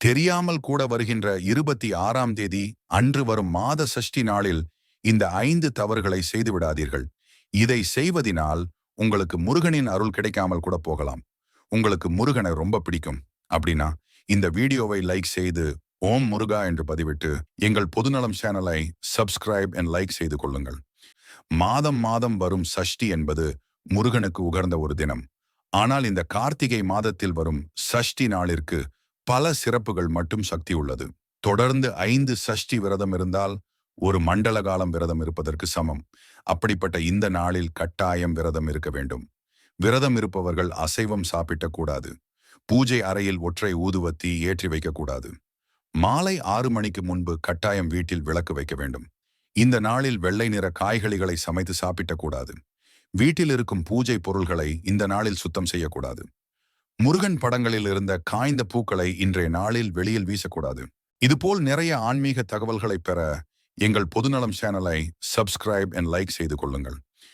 தெரியாமல் கூட வருகின்ற இருபத்தி ஆறாம் தேதி அன்று வரும் மாத சஷ்டி நாளில் இந்த ஐந்து தவறுகளை செய்து விடாதீர்கள். இதை செய்வதினால் உங்களுக்கு முருகனின் அருள் கிடைக்காமல் கூட போகலாம். உங்களுக்கு முருகனை ரொம்ப பிடிக்கும். அப்படின்னா இந்த வீடியோவை லைக் செய்து ஓம் முருகா என்று பதிவிட்டு எங்கள் பொதுநலம் சேனலை சப்ஸ்கிரைப் அண்ட் லைக் செய்து கொள்ளுங்கள். மாதம் மாதம் வரும் சஷ்டி என்பது முருகனுக்கு உகர்ந்த ஒரு தினம். ஆனால் இந்த கார்த்திகை மாதத்தில் வரும் சஷ்டி நாளிற்கு பல சிறப்புகள் மட்டும் சக்தி உள்ளது. தொடர்ந்து ஐந்து சஷ்டி விரதம் இருந்தால் ஒரு மண்டல காலம் விரதம் இருப்பதற்கு சமம். அப்படிப்பட்ட இந்த நாளில் கட்டாயம் விரதம் இருக்க வேண்டும். விரதம் இருப்பவர்கள் அசைவம் சாப்பிட்டக்கூடாது பூஜை அறையில் ஒற்றை ஊதுவத்தி ஏற்றி வைக்கக்கூடாது மாலை ஆறு மணிக்கு முன்பு கட்டாயம் வீட்டில் விளக்கு வைக்க வேண்டும். இந்த நாளில் வெள்ளை நிற காய்கறிகளை சமைத்து சாப்பிடக்கூடாது வீட்டில் இருக்கும் பூஜை பொருள்களை இந்த நாளில் சுத்தம் செய்யக்கூடாது முருகன் படங்களில் இருந்த காய்ந்த பூக்களை இன்றைய நாளில் வெளியில் வீசக்கூடாது. இதுபோல் நிறைய ஆன்மீக தகவல்களை பெற எங்கள் பொதுநலம் சேனலை சப்ஸ்கிரைப் அண்ட் லைக் செய்து கொள்ளுங்கள்.